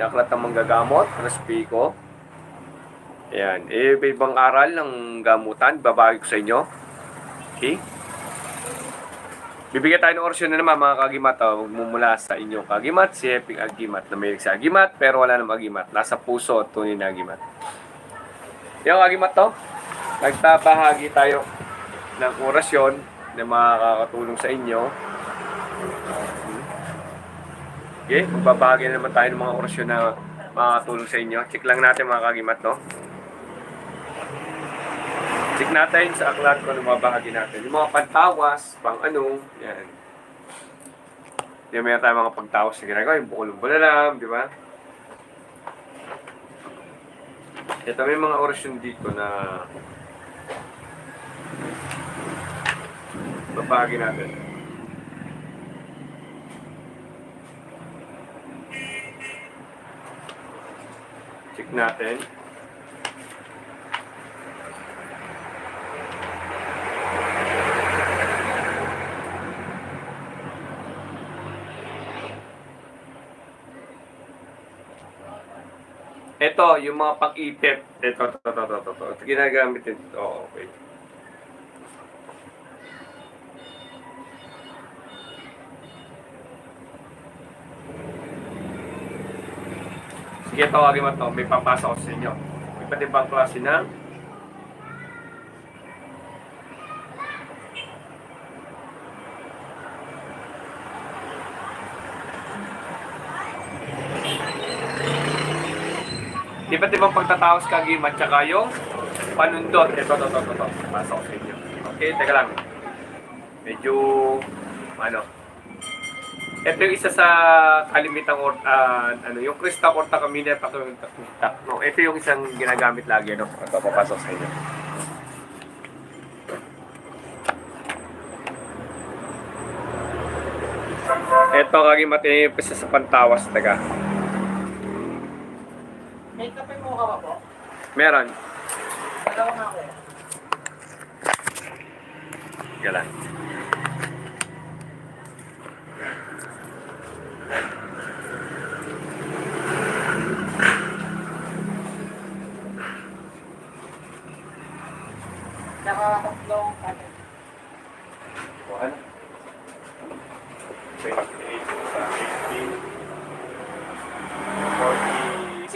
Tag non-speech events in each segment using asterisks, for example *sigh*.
Aklat ng Manggagamot, Raspico. Ayan. Eh, may ibang aral ng gamutan. Babagi ko sa inyo. Okay? Bibigyan tayo ng orasyon na naman mga kagimat. Oh, magmumula sa inyong kagimat, si Epic Agimat na may sa agimat, pero wala namang agimat. Nasa puso at tunay na agimat. Yung agimat to, nagtabahagi tayo ng orasyon na makakatulong sa inyo. Okay, magbabahagi na naman tayo ng mga orasyon na makakatulong sa inyo. Check lang natin mga kagimat, no? Check natin sa aklat kung ano mabahagi natin. Yung mga pantawas, pang ano, yan. Yung meron tayo mga pagtawas na ginagawa, yung bukulong bulalam, di ba? Ito may mga orasyon dito na babahagi natin. Natin. Ito, yung mga pag-ipit. Ito, ito, ito, ito, ito, ito. Ito ginagamit ito. Oh, okay. Sige, tawagin mo to. May papasok ko sa inyo. Iba't ibang klase ng Iba't ibang pagtataos kagim at saka yung panundot. Ito, ito, ito, ito, ito. Pasok sa inyo. Okay, teka lang. Medyo, ano, ito yung isa sa kalimitang or, ah, ano, yung Krista Porta Camina Pakumita. No, ito yung isang ginagamit lagi, no? Ito, papasok sa inyo. Ito, kagimat yung isa sa pantawas, taga. May kape mo ka ba po? Meron. Dalawa nga ako eh.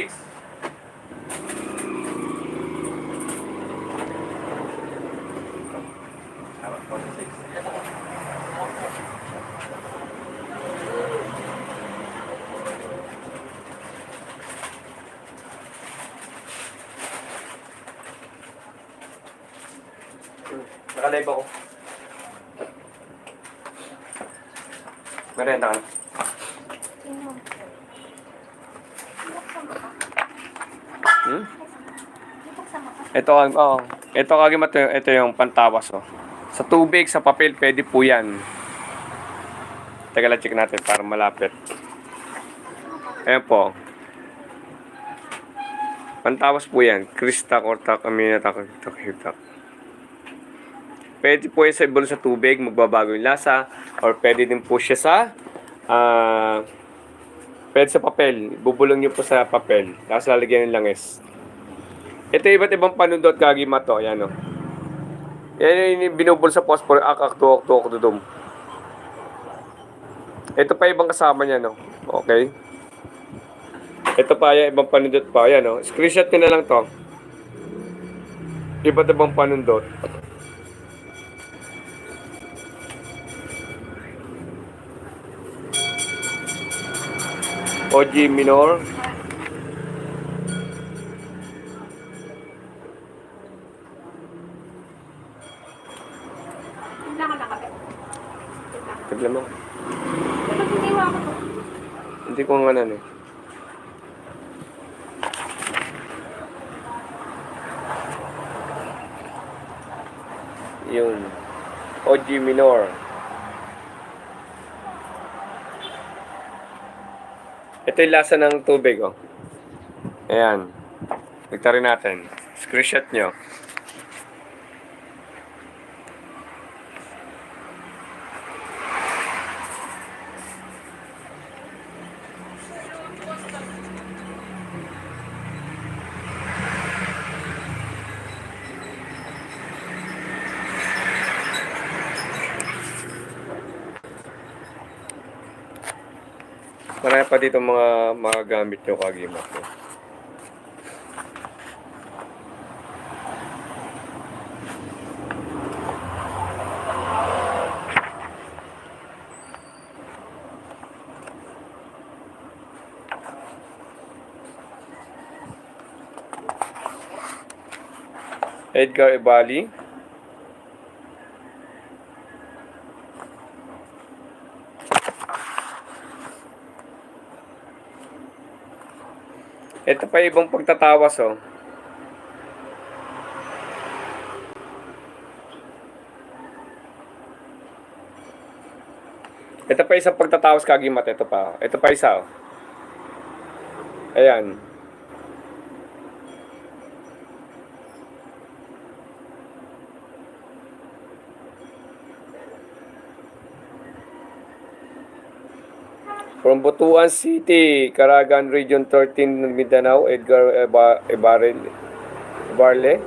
46. Tama, 46. Nakalive ako. Merenda ka na. Ito, oh, ito kagimat ito, ito yung pantawas oh. Sa tubig, sa papel, pwede po yan. Teka lang, check natin para malapit. Ayan po. Pantawas po yan. Krista, korta, kamina, takita, takita. Pwede po yan sa ibon sa tubig, magbabago yung lasa. Or pwede din po siya sa ah pwede sa papel. Bubulong niyo po sa papel. Tapos lalagyan ng langis. Ito iba't ibang panundot kagima to. Yan o. Yan yung binubul sa phosphor. Akak, tuok, tuok, dudum. Ito pa ibang kasama niya, no? Okay. Ito pa, yan, ibang panundot pa. Yan, no? Screenshot nyo na lang to. Iba't ibang panundot. OG minor. Wala ka na kape. Tignan mo. Dapat hiniwa ko to. Nga ano. Yun. OG minor. Ito yung lasa ng tubig, oh. Ayan. Nagtari natin. Screenshot nyo. Pa dito mga mga gamit nyo kagimat. No? Edgar Ebali. Ito pa ibang pagtatawas oh. Ito pa isang pagtatawas kagimat. Ito pa. Ito pa isa oh. Ayan. From Butuan City, Caragan Region 13, Mindanao, Edgar Eba, Ebarel, Ebarle.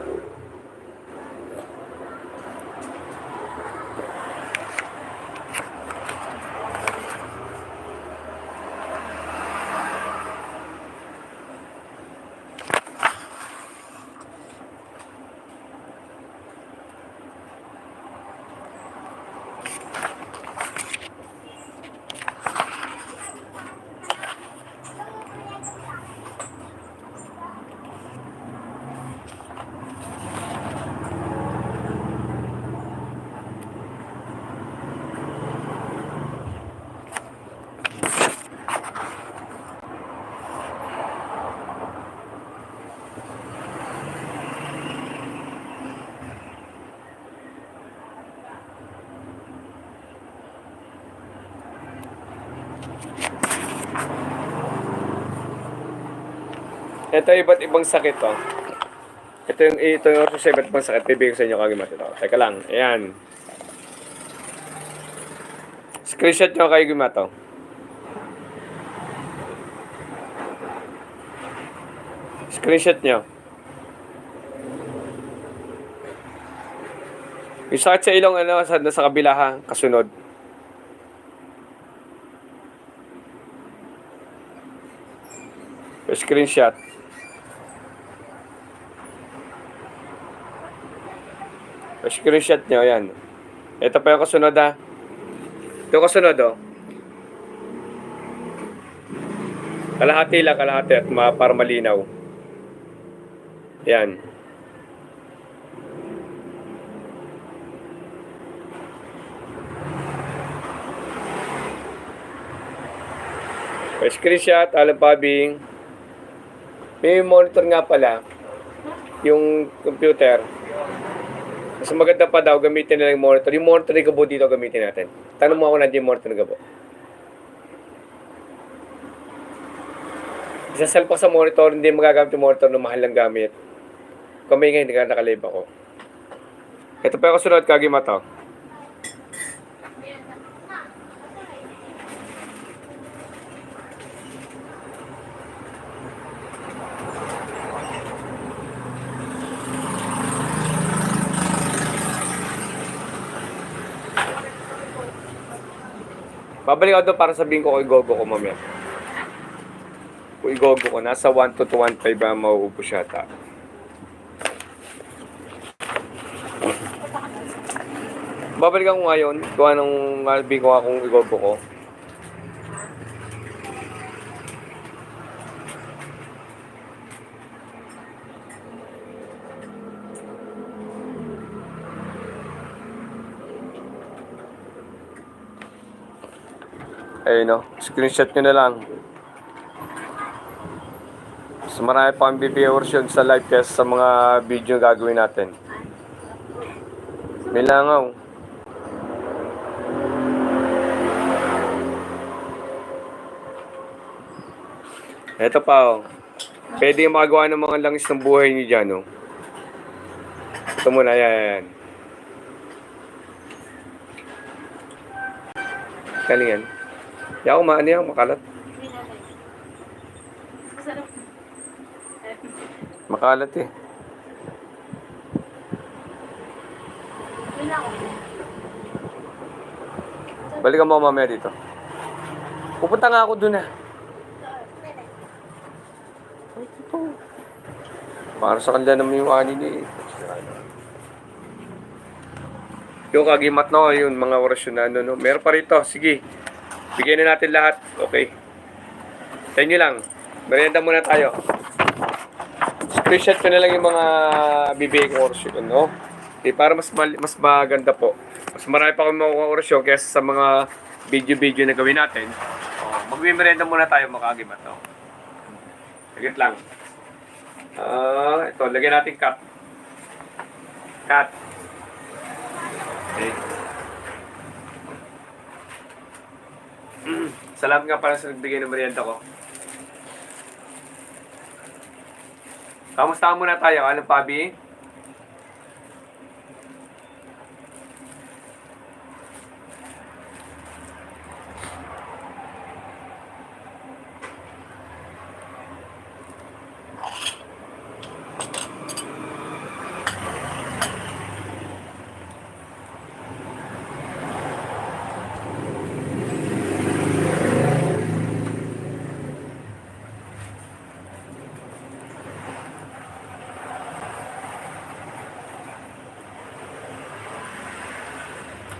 Ito iba't ibang sakit to. Ito yung ito yung sa iba't ibang sakit. Bibigyan ko sa inyo kagimat ito. Teka lang. Ayan. Screenshot nyo kay Gimato. Screenshot nyo. Yung sakit sa ilong, ano, sa, sa kabila ha, kasunod. Screenshot. Screenshot nyo, yan. Ito pa yung kasunod ha. Ito kasunod oh. Kalahati lang, kalahati at ma para malinaw. Yan. Screenshot, alam pabing. May monitor nga pala. Yung computer. Mas maganda pa daw gamitin nila yung monitor. Yung monitor ni Gabo dito gamitin natin. Tanong mo ako nandiyan yung monitor ni Gabo. Isasal pa sa monitor, hindi magagamit yung monitor ng mahal lang gamit. Kami nga hindi ka nakalive ako. Ito pa yung kasunod, Kagimata. Babalik ako doon para sabihin ko kay Gogo ko mamaya. Kung igogo ko, nasa 1 to 1.5 ba mauubos yata. Babalikan ko ngayon, kung anong sabihin ko nga kung igogo ko. Ayun no, screenshot nyo na lang. Mas marami pa ang viewers yun sa live test sa mga video gagawin natin. May langaw. Ito pa oh. Pwede yung makagawa ng mga langis ng buhay niyo dyan oh. Ito muna, yan, yan, yan. Hindi ako maano yan, makalat. Makalat eh. Balikan mo mamaya dito. Pupunta nga ako dun ah. Para sa kanila naman yung ani niya eh. Yung kagimat no, yun mga orasyon na ano, no. Meron pa rito, sige. Bigyan na natin lahat. Okay. Sa inyo lang. Merienda muna tayo. Screenshot ko na lang yung mga bibigay kong orasyon, no? Okay, para mas mal- mas maganda po. Mas marami pa akong mga orasyon kaysa sa mga video-video na gawin natin. Oh, magmimerienda muna tayo mga kagimat, no? Saglit lang. Ah, ito, lagyan natin cut. Cut. Okay. Mm, Salamat nga pala sa nagbigay ng merienda ko. Kamusta muna tayo? Anong pabi?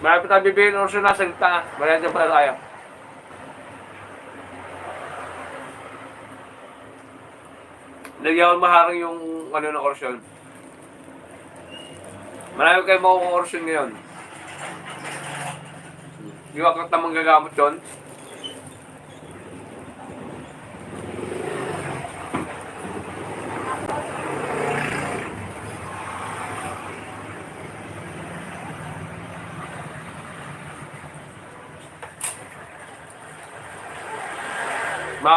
Marami pa tayo bibigyan ng orasyon na salita nga. Merienda pala tayo. Lagyan ko maharang yung ano ng orasyon. Marami kayo makukuha orasyon ngayon. Yung akot na manggagamot yun.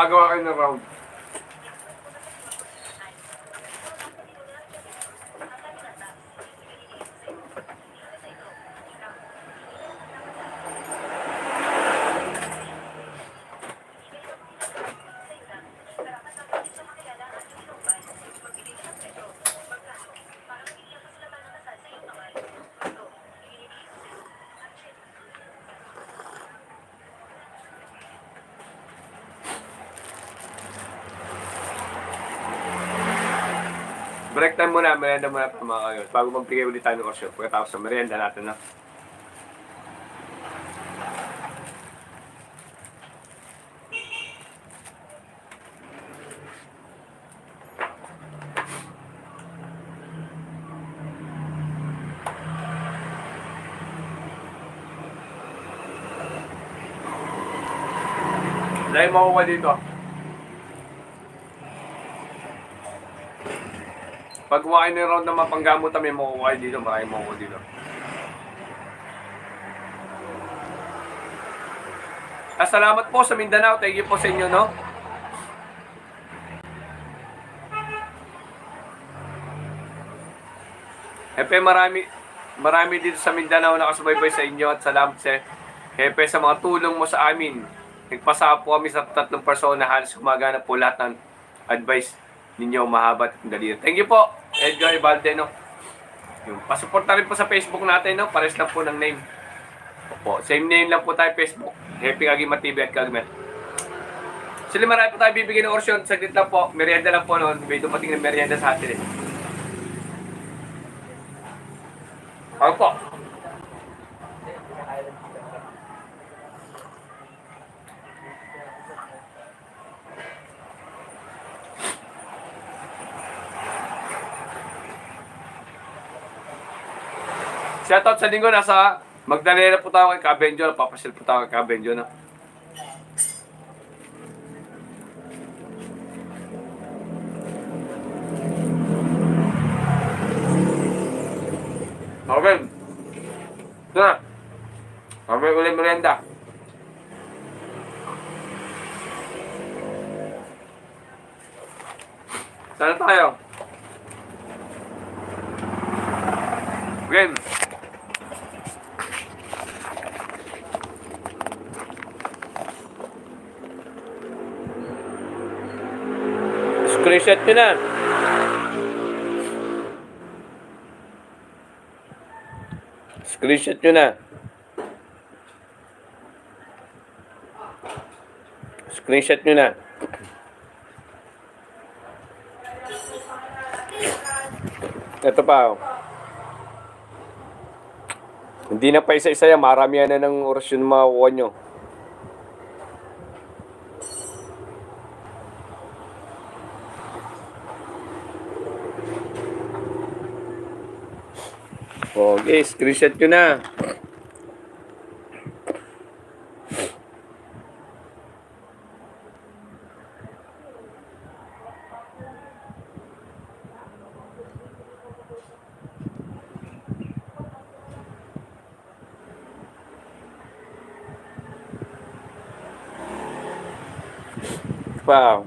Makagawa kayo ng round. Break time muna, merienda muna pa mga kayo. Bago magbigay ulit tayo ng orasyon. Pagkatapos ng merienda natin na. Dahil makuha dito. Pag kumain ng round na mapanggamot kami, makukuha dito. Maraming makukuha dito. Ah, salamat po sa Mindanao. Thank you po sa inyo, no? Hepe, marami, marami dito sa Mindanao na nakasubaybay sa inyo at salamat sa Hepe sa mga tulong mo sa amin. Nagpasa po kami sa tatlong persona. Halos gumagana po lahat ng advice ninyo mahaba at dali. Thank you po, Edgar Ibalde, no? Yung, pasuporta rin po sa Facebook natin, no? Pares lang po ng name. Opo, same name lang po tayo Facebook. Happy Kagimat TV at Kagimat. Sila marami po tayo bibigyan ng orsyon. Saglit lang po. Merienda lang po noon. May dumating na merienda sa atin eh. Ako po. Shoutout sa linggo, nasa Magdalena po tayo kay Kabenjo. Papasil po tayo kay Kabenjo. No? Okay. Ito na. Kami ulit merienda. Sana tayo. nila. Screenshot nyo na. Screenshot nyo na. Ito pa. Oh. Hindi na pa isa-isa yan. Marami yan na ng orasyon makukuha nyo. Okay, screenshot ko na. Wow.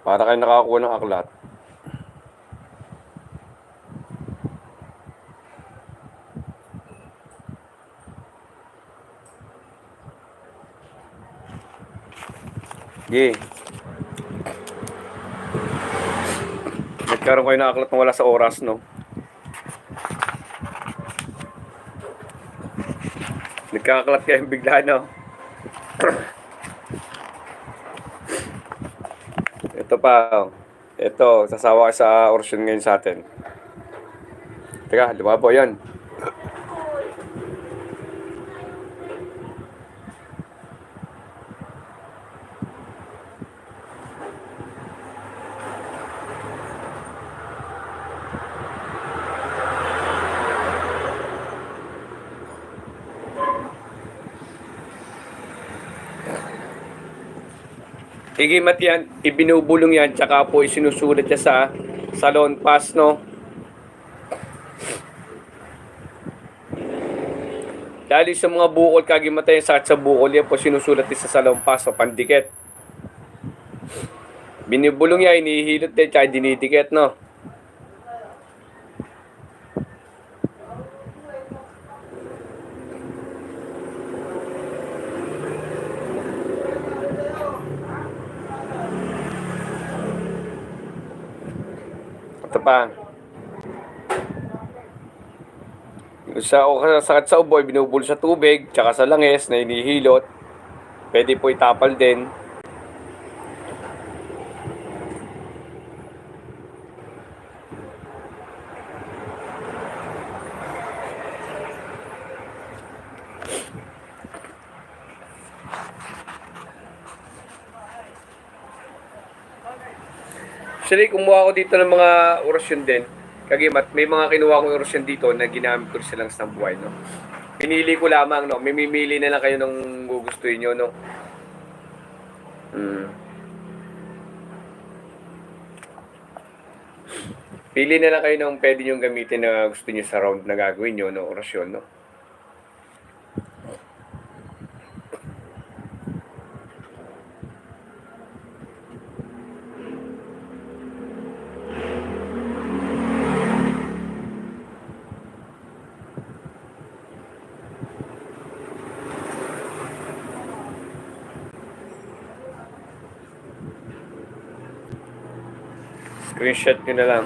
Para kayo nakakuha ng aklat. Sige. Nagkaroon kayo ng aklat na wala sa oras, no? Nagkakaklat kayo *laughs* bigla, no? *clears throat* Ito pa, oh. Ito, sasawa sa orasyon ngayon sa atin. Teka, lumabo yan. Higimat yan, ibinubulong yan, tsaka po isinusulat niya sa salon pass, no? Lalo sa mga bukol, kagimatay sakit sa bukol, yan po sinusulat niya sa salon pass, o pandikit. Binubulong yan, inihilot niya, tsaka dinidikit, no? Pa. Sa o sa sakit sa uboy, binubul sa tubig, tsaka sa langis na inihilot. Pwede po itapal din. Actually, kumuha ko dito ng mga orasyon din. Kagimat, may mga kinuha kong orasyon dito na ginamit ko silang sa buhay, no? Pinili ko lamang, no? Mimimili na lang kayo ng gugustuhin nyo, no? Hmm. Pili na lang kayo ng pwede nyo gamitin na gusto nyo sa round na gagawin nyo, no? Orasyon, no? Screenshot nyo na lang.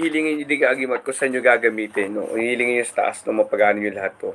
Hihilingin nyo din kaagimat kung saan nyo gagamitin. No? Hihilingin nyo sa taas no, mapagano nyo lahat to.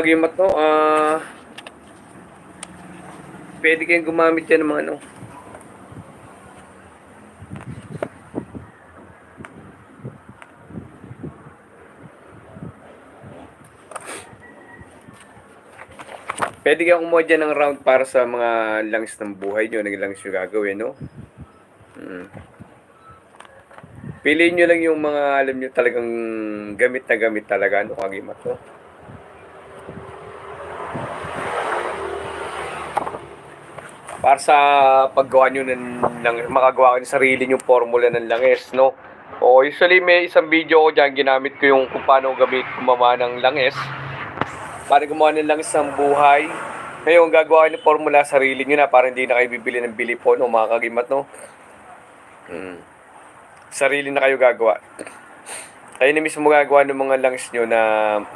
Kagimat no, ah... pwede kayong gumamit yan ng mga ano. Pwede kayong kumuha dyan ng round para sa mga lungs ng buhay nyo, ng lungs nyo gagawin, no? Hmm. Piliin nyo lang yung mga alam nyo talagang gamit na gamit talaga, no, kagimat, no? Para sa paggawa nyo ng, ng makagawa ng sarili nyong formula ng langis, no? O usually may isang video ko dyan, ginamit ko yung kung paano gamit gumawa ng langis. Para gumawa ng langis ng buhay. Ngayon, gagawa ng formula sarili nyo na para hindi na kayo bibili ng bili po, no, mga kagimat, no? Hmm. Sarili na kayo gagawa. Kayo na mismo gagawa ng mga langis nyo na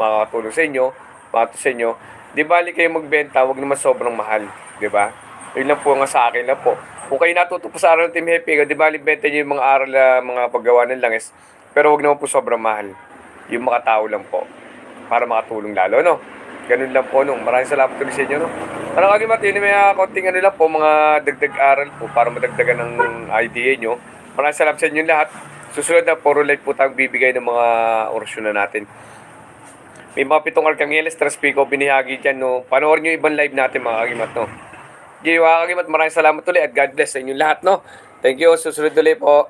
makakatulong sa inyo, makakatulong sa inyo. Di bali kayo magbenta, wag naman sobrang mahal, di ba? Yun lang po nga sa akin lang po. Kung kayo natuto po sa aral ng Team Happy, di bali benta nyo yung mga aral na mga paggawa ng langis, pero wag naman po sobrang mahal. Yung makatao lang po. Para makatulong lalo, no? Ganun lang po, no? Maraming salamat ulit sa inyo, no? Parang kagimat, yun may uh, konting ano lang po, mga dagdag aral po para madagdagan ng idea nyo. Maraming salamat sa inyo lahat. Susunod na, puro light po tayong bibigay ng mga orasyon na natin. May mga pitong arkangeles, traspiko, binihagi dyan, no? Panoorin nyo ibang live natin, mga kagimat, no? Ginawa kagim at maraming salamat ulit at God bless sa inyong lahat, no? Thank you. Susunod ulit po.